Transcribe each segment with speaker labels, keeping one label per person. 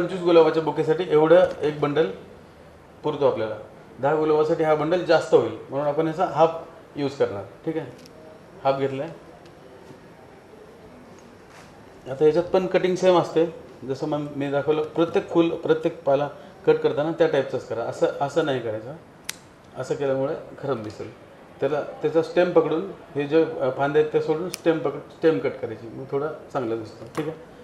Speaker 1: पंचवीस गुलाबाच्या बुकेसाठी एवढं एक बंडल पुरतो आपल्याला. दहा गुलाबासाठी हा बंडल जास्त होईल. म्हणून आपण याचा हाफ यूज करणार. ठीक आहे? हाफ घेतला आहे आता याच्यात पण कटिंग सेम असते. जसं मग मी दाखवलं प्रत्येक फूल प्रत्येक पाला कट करताना त्या टाईपचंच करा. असं असं नाही करायचं. असं केल्यामुळे खराब दिसेल. त्याला त्याचा स्टेम पकडून हे जे फांदे आहेत ते सोडून स्टेम पकड स्टेम कट करायची. मग थोडा चांगलं दिसतं. ठीक आहे?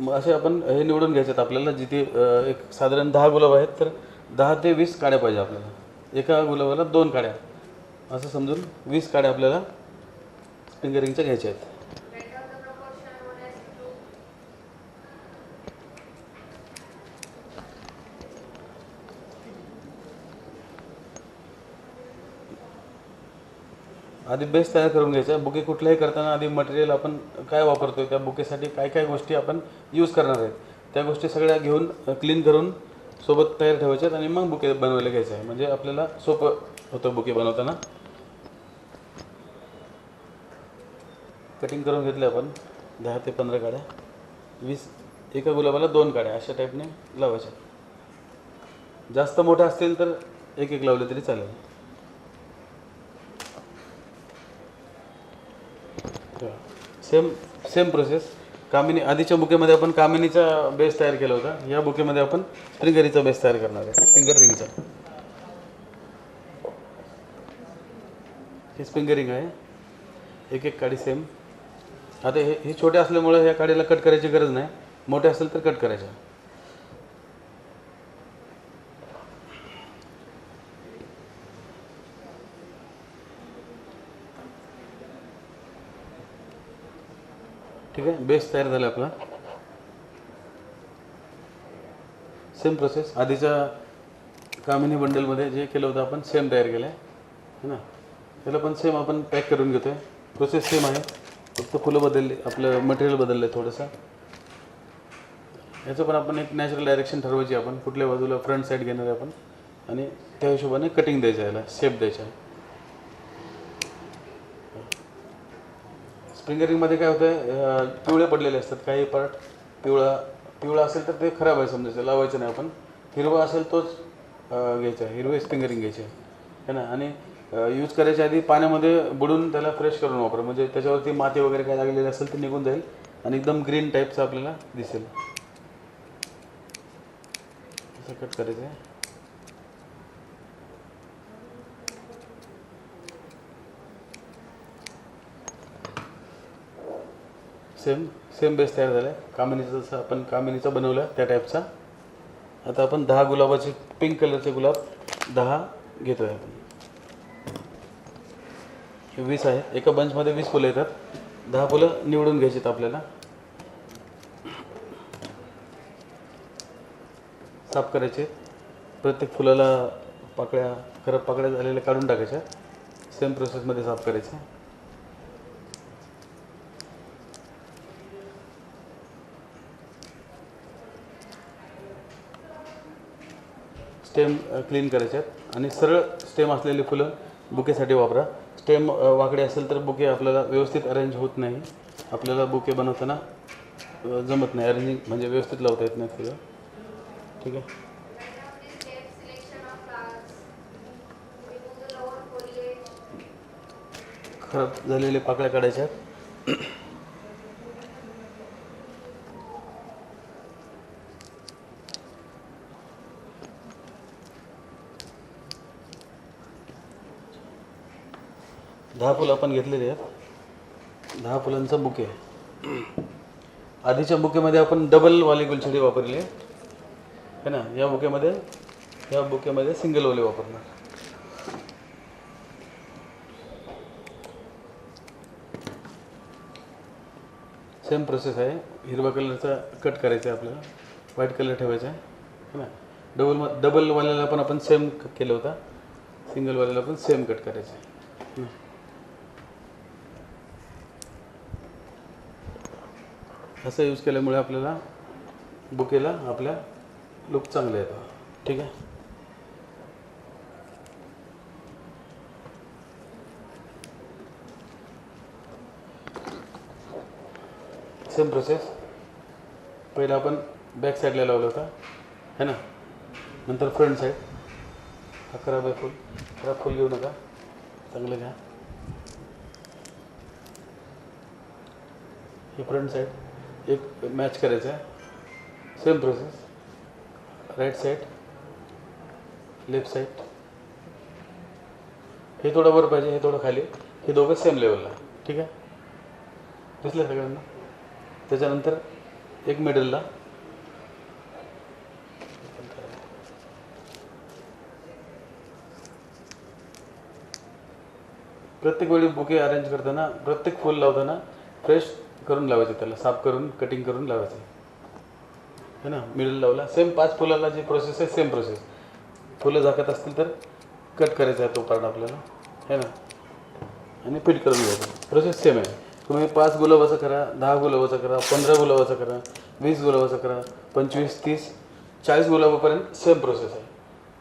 Speaker 1: मग असे आपण हे निवडून घ्यायचे आहेत आपल्याला जिथे अ, एक साधारण दहा गुलाब आहेत तर दहा ते वीस काड्या पाहिजे आपल्याला. एका गुलाबाला दोन काड्या. असं समजून वीस काड्या आपल्याला फिंगरिंगच्या घ्यायच्या आहेत. आधी बेस तयार करून घ्यायचा. बुके कुठल्याही करताना आधी मटेरियल आपण काय वापरतोय त्या बुकेसाठी काय काय गोष्टी आपण यूज करणार आहेत. त्या गोष्टी सगळ्या घेऊन क्लीन करून सोबत तयार ठेवायच्यात आणि मग बुके बनवायला घ्यायचं आहे. म्हणजे आपल्याला सोपं होतं बुके बनवताना. कटिंग करून घेतले आपण. दहा ते पंधरा काड्या. वीस एका गुलाबाला दोन काड्या. अशा टाईपने लावायच्या. जास्त मोठ्या असतील तर एक एक लावले तरी चालेल. सेम सेम प्रोसेस कामिनी आधीच्या बुकेमध्ये आपण कामिनीचा बेस तयार केला होता. या बुकेमध्ये आपण स्प्रिंगरीचा बेस तयार करणार आहे. स्प्रिंगर रिंगचा ही स्प्रिंगर रिंग आहे. एक एक काडी सेम आता हे हे छोटे असल्यामुळे ह्या काडीला कट करायची गरज नाही. मोठे असेल तर कट करायच्या. ठीक आहे? बेस तयार झाला आपला. सेम प्रोसेस आधीच्या कामिनी बंडलमध्ये जे केलं होतं आपण सेम तयार केलं आहे ना? त्याला पण सेम आपण पॅक करून घेतो आहे प्रोसेस सेम आहे. फक्त फुलं बदलली आपलं मटेरियल बदललं आहे थोडंसं. याचं पण आपण एक नॅचरल डायरेक्शन ठरवायची आपण. कुठल्या बाजूला फ्रंट साईड घेणार आहे आपण. आणि त्या हिशोबाने कटिंग द्यायचं याला शेप द्यायचा आहे. स्प्रिंगरिंगमध्ये काय होतं आहे पिवळे पडलेले असतात काही पार्ट पिवळा पिवळा असेल तर ते खराब आहे समजायचं लावायचं नाही आपण. हिरवा असेल तोच घ्यायचा आहे स्प्रिंग स्प्रिंगरिंग घ्यायचे. है ना? आणि यूज करायच्या आधी पाण्यामध्ये बुडून त्याला फ्रेश करून वापरा. म्हणजे त्याच्यावरती माती वगैरे काय लागलेली असेल ते निघून जाईल आणि एकदम ग्रीन टाईपचं आपल्याला दिसेल. असं कट करायचं आहे सेम सेम बेस तयार झाला आहे कामिनीचा जसं आपण कामिनीचा बनवला त्या टाईपचा आता आपण दहा गुलाबाचे पिंक कलरचे गुलाब दहा घेतो आहे आपण वीस आहे. एका बंचमध्ये वीस फुलं येतात. दहा फुलं निवडून घ्यायची आहेत आपल्याला. साफ करायचे. प्रत्येक फुलाला पाकळ्या खराब पाकळ्या झालेल्या काढून टाकायच्या. सेम प्रोसेसमध्ये साफ करायचं. स्टेम क्लीन करायचे आहेत. आणि सरळ स्टेम असलेली फुलं बुकेसाठी वापरा. स्टेम वाकडे असेल तर बुके आपल्याला व्यवस्थित अरेंज होत नाही. आपल्याला बुके बनवताना जमत नाही. अरेंजिंग म्हणजे व्यवस्थित लावता येत नाही फुलं. ठीक आहे? खराब झालेले पाकळ्या काढायच्या आहेत. दहा फुलं आपण घेतलेली आहेत. दहा फुलांचा बुके आधीच्या बुकेमध्ये आपण डबल वाली गुलछडी वापरली. आहे है ना? या बुकेमध्ये या बुकेमध्ये सिंगल वाली वापरणार. सेम प्रोसेस आहे. हिरवा कलरचा कट करायचा आहे आपल्याला. व्हाईट कलर ठेवायचा आहे. है ना? डबल डबल डबलवाल्याला पण आपण सेम केलं होता. सिंगलवाल्याला पण सेम कट करायचं आहे हं. असं यूज केल्यामुळे आपल्याला बुकेला आपल्या लुक चांगला येतो ठीक आहे? सेम प्रोसेस पहिलं आपण बॅक साईडला लावला होता. है ना? नंतर फ्रंट साईड अकरा बाय फुल. अकरा फुल घेऊ नका. चांगलं घ्या. ही फ्रंट साईड एक मॅच करायचं आहे. Same process right side left side हे थोडं वर पाहिजे हे थोडं खाली. हे दोघं सेम लेवलला ठीक आहे? दिसलं सगळ्यांना? त्याच्यानंतर एक मिडलला प्रत्येक वेळी बुके अरेंज करताना प्रत्येक फुल लावताना फ्रेश करून लावायचं त्याला साफ करून कटिंग करून लावायचं. है ना? मिडल लावला सेम पाच फुलाला जी प्रोसेस आहे सेम प्रोसेस फुलं झाकत असतील तर कट करायचा आहे तो पार्ट आपल्याला. है ना? आणि फिट करून घ्यायचं. प्रोसेस सेम आहे. तुम्ही पाच गुलाबाचं करा दहा गुलाबाचं करा पंधरा गुलाबाचं करा वीस गुलाबाचं करा पंचवीस तीस चाळीस गुलाबापर्यंत सेम प्रोसेस आहे.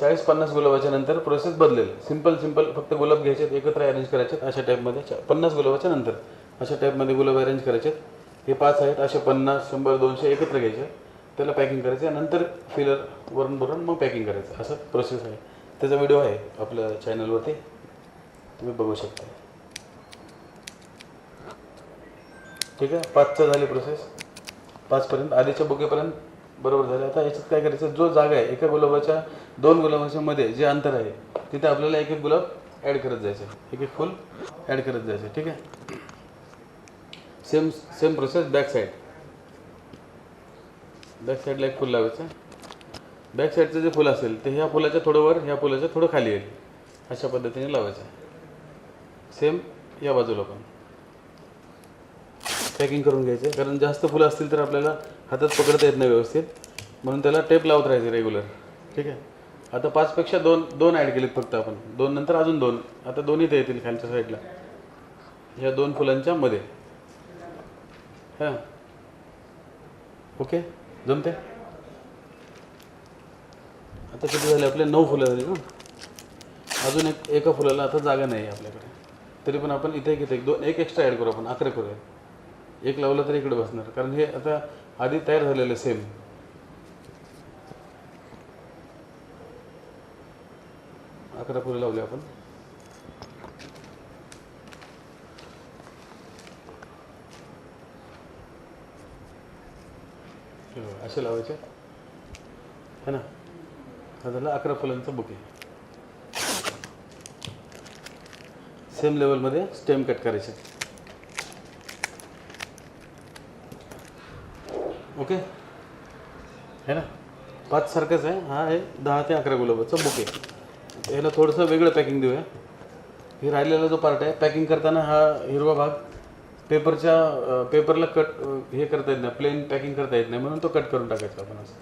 Speaker 1: चाळीस पन्नास गुलाबाच्या नंतर प्रोसेस बदलेल. सिंपल सिंपल फक्त गुलाब घ्यायचे एकत्र अरेंज करायचे अशा टाईपमध्ये पन्नास गुलाबाच्या नंतर. अशा टाईपमध्ये गुलाब अरेंज करायचे. हे पाच आहेत असे पन्नास शंभर दोनशे एकत्र घ्यायचे. त्याला पॅकिंग करायचं नंतर फिलर वरून भरून मग पॅकिंग करायचं. असं प्रोसेस आहे. त्याचा व्हिडिओ आहे आपल्या चॅनलवरती तुम्ही बघू शकता. ठीक आहे? पाचचं झाली प्रोसेस पाचपर्यंत आधीच्या बुकेपर्यंत बरोबर झालं. आता याच्यात काय करायचं? जो जागा आहे एका गुलाबाच्या दोन गुलाबाच्या मध्ये जे अंतर आहे तिथे आपल्याला एक एक गुलाब ॲड करत जायचं. एक एक फुल ॲड करत जायचं. ठीक आहे? Same same process back side back साईडला एक फुल लावायचं. बॅक साईडचं जे फुल असेल ते ह्या फुलाच्या थोडं वर ह्या फुलाच्या थोडं खाली येईल. अशा पद्धतीने लावायचं. सेम या बाजूला पण. पॅकिंग करून घ्यायचे. कारण जास्त फुलं असतील तर आपल्याला हातात पकडता येत नाही व्यवस्थित. म्हणून त्याला टेप लावत राहायचे रेग्युलर ठीक आहे? आता पाचपेक्षा दोन दोन ॲड केलेत फक्त आपण. दोन नंतर अजून दोन. आता दोन्ही ते येतील खालच्या साईडला ह्या दोन फुलांच्या मध्ये. हां. ओके जमते आता किती झाले? आपले नऊ फुलं झाली ना? अजून एक एका फुलाला आता जागा नाही आहे आपल्याकडे. तरी पण आपण इथे एक इथे एक दोन एक एक्स्ट्रा ॲड करू आपण अकरा करूया. एक लावलं तर इकडे बसणार. कारण हे आता आधी तयार झालेलं सेम अकरा फुलं लावले आपण. असे लावायचे. है ना? हा झाला अकरा फुलांचा बुके. सेम लेवलमध्ये स्टेम कट करायचे. ओके है ना? पाच सारखंच आहे. हा आहे दहा ते अकरा गुलाबाचं बुके. याला थोडंसं वेगळं पॅकिंग देऊया. हे राहिलेला जो पार्ट आहे पॅकिंग करताना हा हिरवा भाग पेपरच्या पेपरला कट हे करता येत नाही प्लेन पॅकिंग करता येत नाही म्हणून तो कट करून टाकायचा आपण असं.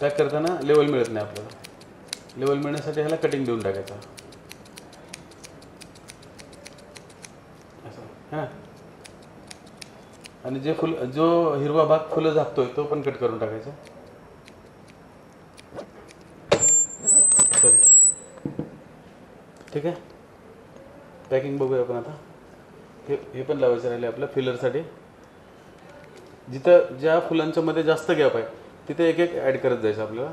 Speaker 1: पॅक करताना लेवल मिळत नाही आपल्याला. लेवल मिळण्यासाठी ह्याला कटिंग देऊन टाकायचं. असं हां. आणि जे फुल जो हिरवा भाग फुलं झाकतोय तो पण कट करून टाकायचा सॉरी ठीक आहे पॅकिंग बघूया आपण आता. हे हे पण लावायचं राहिले आपल्या फिलरसाठी जिथं ज्या फुलांच्या मध्ये जास्त गॅप आहे तिथे एक एक ॲड करत जायचं आपल्याला.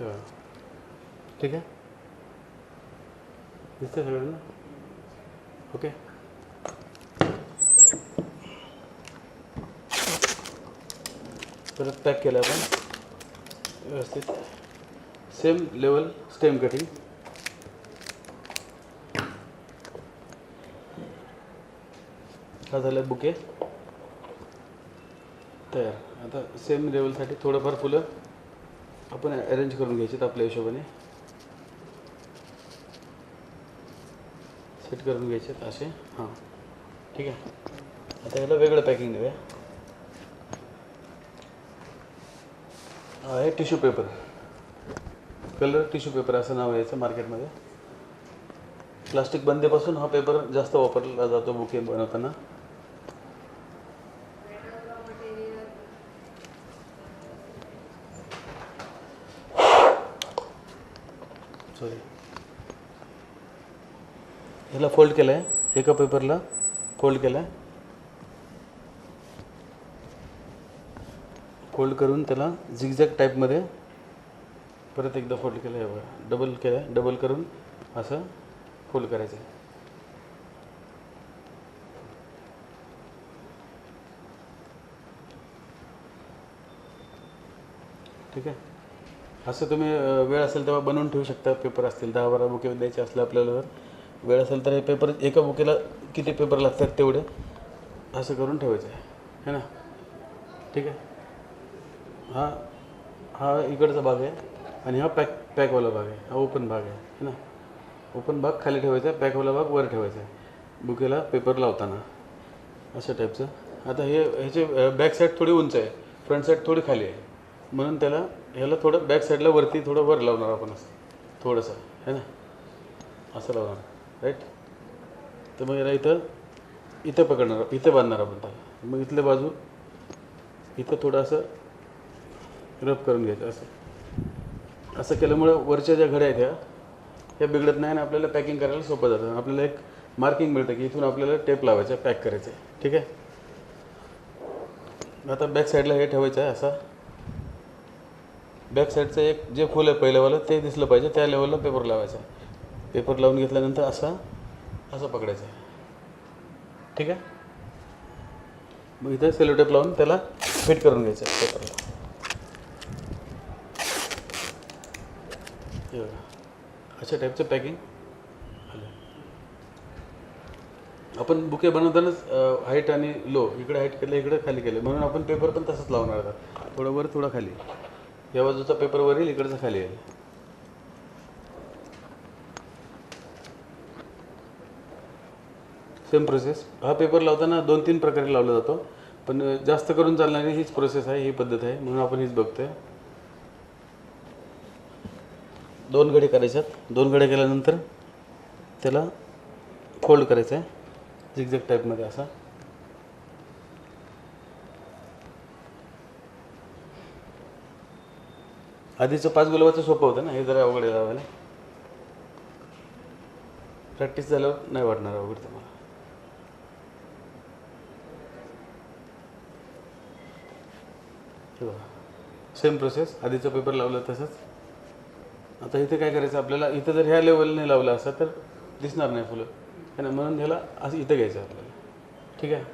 Speaker 1: Yeah. ठीक आहे? दिसते सगळ्यांना? ओके. परत पॅक केलं आपण. व्यवस्थित. सेम लेवल स्टेम कटिंग हा झालं बुके. तयार. आता सेम लेवलसाठी थोडंफार फुलं आपण अरेंज करून घ्यायचे आपल्या हिशोबाने. करून घ्यायचे असे. हां. ठीक आहे. आता ह्याला वेगळं पॅकिंग देऊया. हे आहे tissue paper colour tissue paper असं नाव यायचं मार्केटमध्ये प्लास्टिक बंदीपासून हा पेपर जास्त वापरला जातो बुके बनवताना सॉरी ह्याला फोल्ड केलं आहे एका पेपरला फोल्ड केलं आहे फोल्ड करून त्याला झिगझॅग टाईपमध्ये परत एकदा फोल्ड केलं आहे बघा. डबल केलं आहे डबल करून असं फोल्ड करायचं आहे ठीक आहे? असं तुम्ही वेळ असेल तेव्हा बनवून ठेवू शकता. पेपर असतील दहा बारा बुके द्यायचे असले आपल्याला तर. वेळ असेल तर हे पेपर एका बुकेला किती पेपर लागतात तेवढे? असं करून ठेवायचं आहे. है ना? ठीक आहे? हा हा इकडचा भाग आहे आणि हा पॅक पॅकवाला भाग आहे. हा ओपन भाग आहे. है ना? ओपन भाग खाली ठेवायचा आहे पॅकवाला भाग वर ठेवायचा आहे. बुकेला पेपर लावताना. अशा टाईपचं आता हे ह्याचे बॅक साईड थोडी उंच आहे. फ्रंट साईड थोडी खाली आहे. म्हणून त्याला ह्याला थोडं बॅक साईडला वरती थोडं वर लावणार आपण असं. थोडंसं. है ना? असं लावणार. राईट तर मग याला इथं इथं पकडणार इथं बांधणार आपण त्याला. मग इथल्या बाजू इथं थोडंसं रब करून घ्यायचं असं. असं केल्यामुळं वरच्या ज्या घड्या आहेत ह्या ह्या बिघडत नाही आणि आपल्याला पॅकिंग करायला सोपं जातं. आपल्याला एक मार्किंग मिळतं की इथून आपल्याला टेप लावायचं पॅक करायचं आहे. ठीक आहे? आता बॅक साईडला हे ठेवायचं आहे असा. बॅक साईडचं एक जे फुल आहे पहिल्यावालं ते दिसलं पाहिजे त्या लेवलला पेपर लावायचा पेपर लावून घेतल्यानंतर असा असं पकडायचं. आहे ठीक आहे? मग इथं सेलोटेप लावून त्याला फिट करून घ्यायचं आहे पेपरला. अशा टाईपचं पॅकिंग आलं. आपण बुके बनवतानाच हाईट आणि लो इकडे हाईट केलं इकडे खाली केलं. म्हणून आपण पेपर पण तसंच लावणार आता थोडं वर थोडं खाली. या बाजूचा पेपर वर येईल इकडचा खाली येईल. सेम प्रोसेस हा पेपर लावताना दोन तीन प्रकारे लावला जातो. पण जास्त करून चालणारी हीच प्रोसेस आहे ही पद्धत आहे. म्हणून आपण हीच बघतोय. दोन घडे करायच्यात. दोन घडे केल्यानंतर त्याला फोल्ड करायचं आहे झिगझॅग टाईपमध्ये असा. आधीचं पाच गुलाबाचं सोपं होतं ना? हे जरा अवघड लावायला. प्रॅक्टिस झाल्यावर नाही वाटणार अवघड तुम्हाला हे बघा सेम प्रोसेस आधीचा पेपर लावला तसंच. आता इथे काय करायचं आपल्याला इथं जर ह्या लेवलने लावलं असं तर दिसणार नाही फुलं. है ना म्हणून ह्याला असं इथं घ्यायचं आपल्याला. ठीक आहे?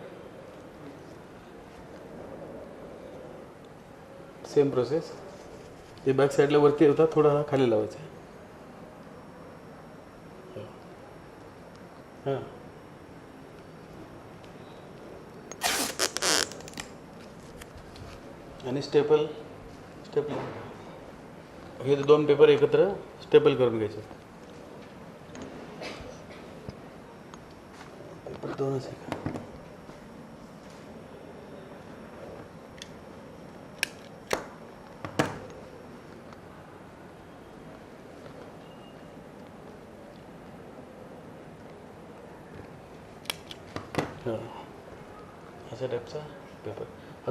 Speaker 1: सेम प्रोसेस ते बॅक साईडला वरती होता थोडा खाली लावायचा हां. आणि स्टेपल स्टेपल हे दोन पेपर एकत्र स्टेपल करून घ्यायचे. पेपर दोनच आहे का हां अशा टाईपचा पेपर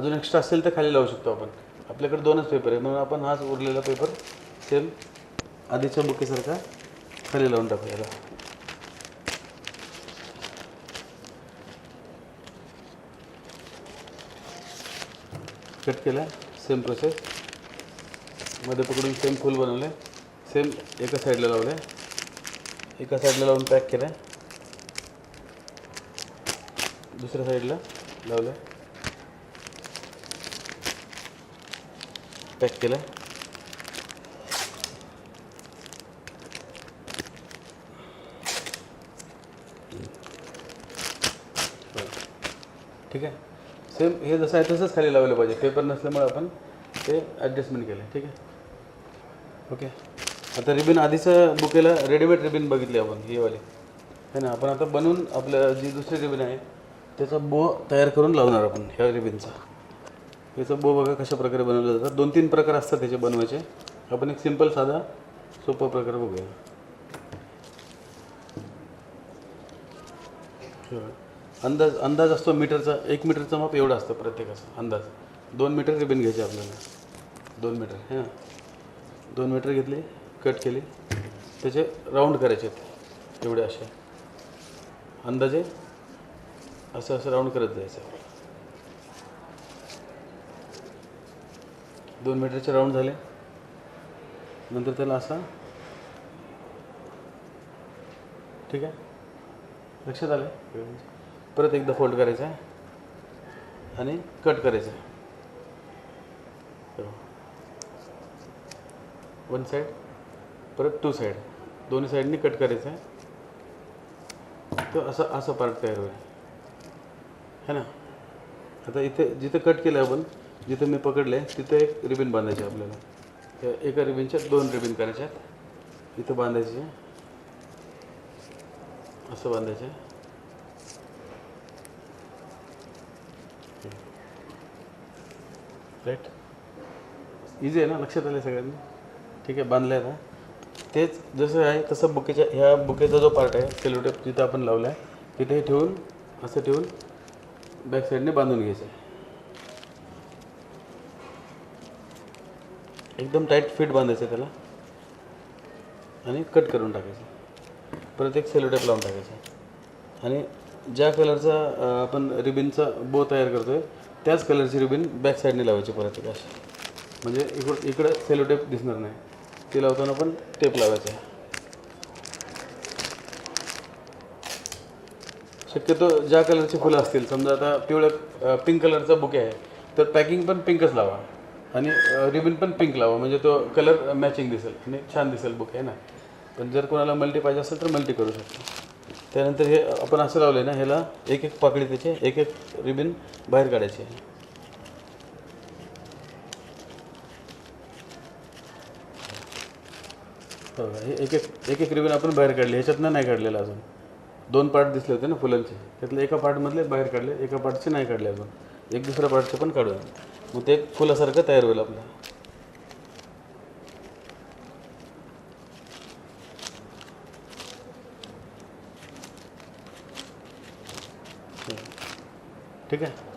Speaker 1: अजून एक्स्ट्रा असेल तर खाली लावू शकतो आपण. आपल्याकडे दोनच पेपर आहे म्हणून आपण हाच उरलेला पेपर सेम आधीच्या बुकेसारखा खाली लावून टाकू याला कट केला सेम प्रोसेस मध्ये पकडून सेम फुल बनवले सेम एका साईडला लावले एका साईडला लावून पॅक केलं दुसऱ्या साईडला लावलं पॅक केलं ठीक आहे. सेम हे जसं आहे तसंच खाली लावलं पाहिजे. पेपर नसल्यामुळे आपण ते ॲडजस्टमेंट केलं. ठीक आहे? ओके आता रिबिन आधीचं बुकेला रेडीमेड रिबिन बघितली आपण ही वाली. है ना? आपण आता बनवून आपलं जी दुसरी रिबिन आहे त्याचा बो तयार करून लावणार आपण ह्या रिबिनचा याचं बो बघा कशा प्रकारे बनवलं जातात. दोन तीन प्रकार असतात त्याचे बनवायचे. आपण एक सिंपल साधा सोपा प्रकार बघूया. अंदाज अंदाज असतो मीटरचा. एक मीटरचा माप एवढं असतं प्रत्येकाचा अंदाज. दोन मीटर रिबीन घ्यायची आपल्याला. दोन मीटर हां. दोन मीटर घेतली कट केली. त्याचे राऊंड करायचे एवढे असे. अंदाजे असं असं राऊंड करत जायचं. दोन मीटरचे राऊंड झाले. नंतर त्याला असा. ठीक आहे? लक्षात आलं? परत एकदा फोल्ड करायचा आहे. आणि कट करायचं आहे. वन साईड परत टू साईड दोन्ही साईडनी कट करायचं आहे. तर असं असं पार्ट तयार होईल. है ना? आता इथे जिथं कट केलं आपण जिथं मी पकडले तिथं एक रिबिन बांधायची आहे आपल्याला. त्या एका रिबिनच्या दोन रिबिन करायच्या. आहेत इथं बांधायची. आहे असं बांधायचं. आहे राईट इझी आहे ना? लक्षात आलं सगळ्यांनी? ठीक आहे बांधलं आहे तेच जसं आहे तसं बुकेच्या ह्या बुकेचा जो पार्ट आहे सेलोटेप जिथं आपण लावला आहे तिथे ठेवून असं ठेवून बॅक साईडने बांधून घ्यायचं आहे. एकदम टाईट फिट बांधायचं आहे त्याला. आणि कट करून टाकायचं. परत एक सेलोटेप लावून टाकायचं. आणि ज्या कलरचा आपण रिबिनचा बो तयार करतो आहे त्याच कलरची रिबिन बॅक साईडने लावायची परत एक अशी. म्हणजे इकडं इकडं सेलोटेप दिसणार नाही. ते लावताना पण टेप लावायचं आहे. शक्यतो ज्या कलरची फुलं असतील समजा आता पिवळ्या पिंक कलरचा बुके आहे तर पॅकिंग पण पिंकच लावा. आणि रिबन पण पिंक लावा म्हणजे तो कलर मॅचिंग दिसेल. आणि छान दिसेल बुक आहे ना? पण जर कोणाला मल्टी पाहिजे असेल तर मल्टी करू शकतो. त्यानंतर हे आपण असं लावलं आहे ना ह्याला एक एक पाकळी त्याचे एक एक रिबिन बाहेर काढायची. आहे हे एक एक एक एक रिबन आपण बाहेर काढले. ह्याच्यातनं नाही काढलेलं अजून. दोन पार्ट दिसले होते ना फुलांचे. त्यातले एका पार्टमधले बाहेर काढले एका पार्टचे नाही काढले अजून. एक दुसऱ्या पार्टचे पण काढूया. मग ते फुलासारखं तयार होईल आपलं. ठीक आहे?